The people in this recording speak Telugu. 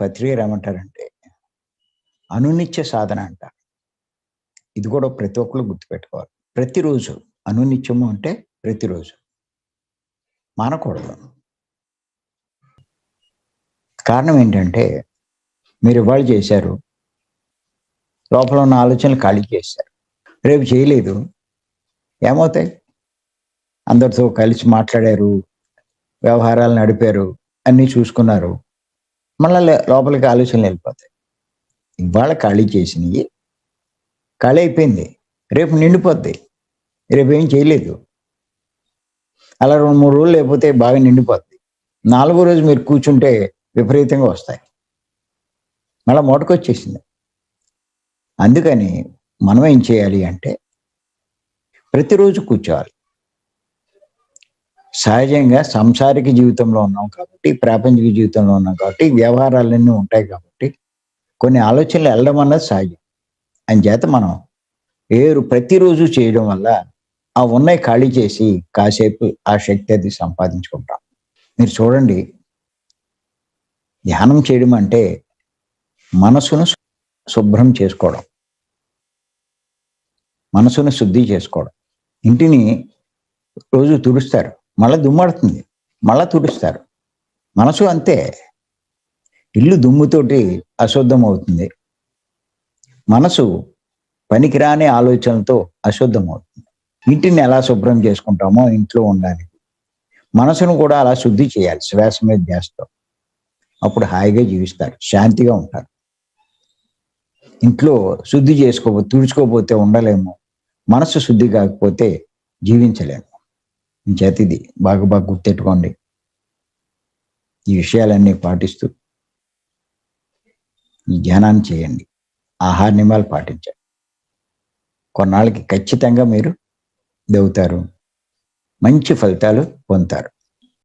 పత్రికలు ఏమంటారంటే అనునిత్య సాధన అంటారు. ఇది కూడా ప్రతి ఒక్కరు గుర్తుపెట్టుకోవాలి. ప్రతిరోజు అనునిత్యము అంటే ప్రతిరోజు. మానకూడదు. కారణం ఏంటంటే మీరు ఇవాళ చేశారు. లోపల ఉన్న ఆలోచనలు ఖాళీ చేశారు. రేపు చేయలేదు. ఏమవుతాయి? అందరితో కలిసి మాట్లాడారు. వ్యవహారాలు నడిపారు. అన్నీ చూసుకున్నారు. మళ్ళీ లోపలికి ఆలోచనలు వెళ్ళిపోతాయి. ఇవాళ ఖాళీ చేసినవి ఖాళీ అయిపోయింది. రేపు నిండిపోద్ది. రేపు ఏం చేయలేదు. అలా రెండు మూడు రోజులు లేకపోతే బాగా నిండిపోద్ది. నాలుగో రోజు మీరు కూర్చుంటే విపరీతంగా వస్తాయి. మళ్ళీ మూటకొచ్చేసింది అందుకని మనం ఏం చేయాలి అంటే ప్రతిరోజు కూర్చోవాలి. సహజంగా సంసారిక జీవితంలో ఉన్నాం కాబట్టి ప్రాపంచిక జీవితంలో ఉన్నాం కాబట్టి వ్యవహారాలన్నీ ఉంటాయి కాబట్టి కొన్ని ఆలోచనలు వెళ్ళడం అన్నది సహజం. అని చేత మనం ఏరు ప్రతిరోజు చేయడం వల్ల ఆ ఉన్నాయి ఖాళీ చేసి కాసేపు ఆ శక్తి అది సంపాదించుకుంటాం. మీరు చూడండి ధ్యానం చేయడం అంటే మనసును శుభ్రం చేసుకోవడం. మనసును శుద్ధి చేసుకోవడం. ఇంటిని రోజు తుడుస్తారు. మళ్ళీ దుమ్మడుతుంది. మళ్ళా తుడుస్తారు. మనసు అంతే. ఇల్లు దుమ్ముతోటి అశుద్ధం అవుతుంది మనసు పనికిరాని ఆలోచనలతో అశుద్ధం అవుతుంది ఇంటిని ఎలా శుభ్రం చేసుకుంటామో ఇంట్లో ఉండాలి. మనసును కూడా అలా శుద్ధి చేయాలి. శ్వాస మీద చేస్తాం అప్పుడు హాయిగా జీవిస్తారు. శాంతిగా ఉంటారు. ఇంట్లో శుద్ధి చేసుకోబో తుడుచుకోపోతే ఉండలేము. మనసు శుద్ధి కాకపోతే జీవించలేము. చేత ఇది బాగా బాగా గుర్తెట్టుకోండి. ఈ విషయాలన్నీ పాటిస్తూ ఈ ధ్యానాన్ని చేయండి. ఆహార నియమాలు పాటించండి. కొన్నాళ్ళకి ఖచ్చితంగా మీరు దవుతారు. మంచి ఫలితాలు పొందుతారు.